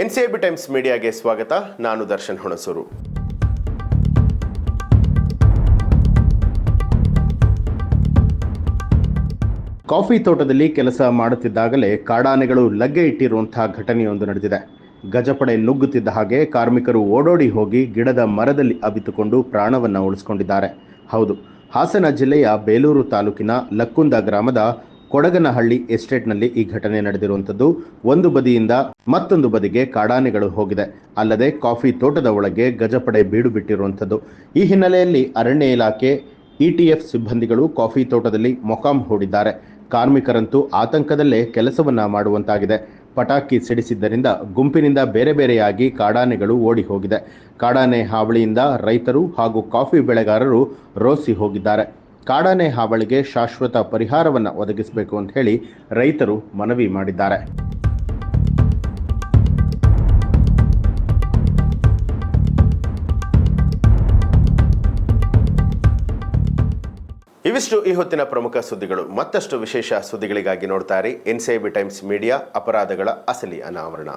N C B Times ಮೀಡಿಯಾಗೆ ಸ್ವಾಗತ, ನಾನು ದರ್ಶನ್ ಹುಣಸೂರು. ಕಾಫಿ ತೋಟದಲ್ಲಿ ಕೆಲಸ ಮಾಡುತ್ತಿದ್ದಾಗಲೇ ಕಾಡಾನೆಗಳು ಲಗ್ಗೆ ಇಟ್ಟಿರುವಂತಹ ಘಟನೆಯೊಂದು ನಡೆದಿದೆ. ಗಜಪಡೆ ನುಗ್ಗುತ್ತಿದ್ದ ಹಾಗೆ ಕಾರ್ಮಿಕರು ಓಡೋಡಿ ಹೋಗಿ ಗಿಡದ ಮರದಲ್ಲಿ ಅಬಿತುಕೊಂಡು ಪ್ರಾಣವನ್ನು ಉಳಿಸಿಕೊಂಡಿದ್ದಾರೆ. ಹೌದು, ಹಾಸನ ಜಿಲ್ಲೆಯ ಬೇಲೂರು ತಾಲೂಕಿನ ಲಕ್ಕುಂದ ಗ್ರಾಮದ ಕೊಡಗನಹಳ್ಳಿ ಎಸ್ಟೇಟ್ನಲ್ಲಿ ಈ ಘಟನೆ ನಡೆದಿರುವಂಥದ್ದು. ಒಂದು ಬದಿಯಿಂದ ಮತ್ತೊಂದು ಬದಿಗೆ ಕಾಡಾನೆಗಳು ಹೋಗಿದೆ. ಅಲ್ಲದೆ ಕಾಫಿ ತೋಟದ ಒಳಗೆ ಗಜಪಡೆ ಬೀಡು ಬಿಟ್ಟಿರುವಂಥದ್ದು. ಈ ಹಿನ್ನೆಲೆಯಲ್ಲಿ ಅರಣ್ಯ ಇಲಾಖೆ, ಇಟಿಎಫ್ ಸಿಬ್ಬಂದಿಗಳು ಕಾಫಿ ತೋಟದಲ್ಲಿ ಮೊಕಾಂ ಹೂಡಿದ್ದಾರೆ. ಕಾರ್ಮಿಕರಂತೂ ಆತಂಕದಲ್ಲೇ ಕೆಲಸವನ್ನ ಮಾಡುವಂತಾಗಿದೆ. ಪಟಾಕಿ ಸಿಡಿಸಿದ್ದರಿಂದ ಗುಂಪಿನಿಂದ ಬೇರೆ ಬೇರೆಯಾಗಿ ಕಾಡಾನೆಗಳು ಓಡಿ ಹೋಗಿದೆ. ಕಾಡಾನೆ ಹಾವಳಿಯಿಂದ ರೈತರು ಹಾಗೂ ಕಾಫಿ ಬೆಳೆಗಾರರು ರೋಸಿ ಹೋಗಿದ್ದಾರೆ. ಕಾಡಾನೆ ಹಾವಳಿಗೆ ಶಾಶ್ವತ ಪರಿಹಾರವನ್ನು ಒದಗಿಸಬೇಕು ಅಂತ ಹೇಳಿ ರೈತರು ಮನವಿ ಮಾಡಿದ್ದಾರೆ. ಇವಿಷ್ಟು ಈ ಹೊತ್ತಿನ ಪ್ರಮುಖ ಸುದ್ದಿಗಳು. ಮತ್ತಷ್ಟು ವಿಶೇಷ ಸುದ್ದಿಗಳಿಗಾಗಿ ನೋಡ್ತಾರೆ N C B times media, ಅಪರಾಧಗಳ ಅಸಲಿ ಅನಾವರಣ.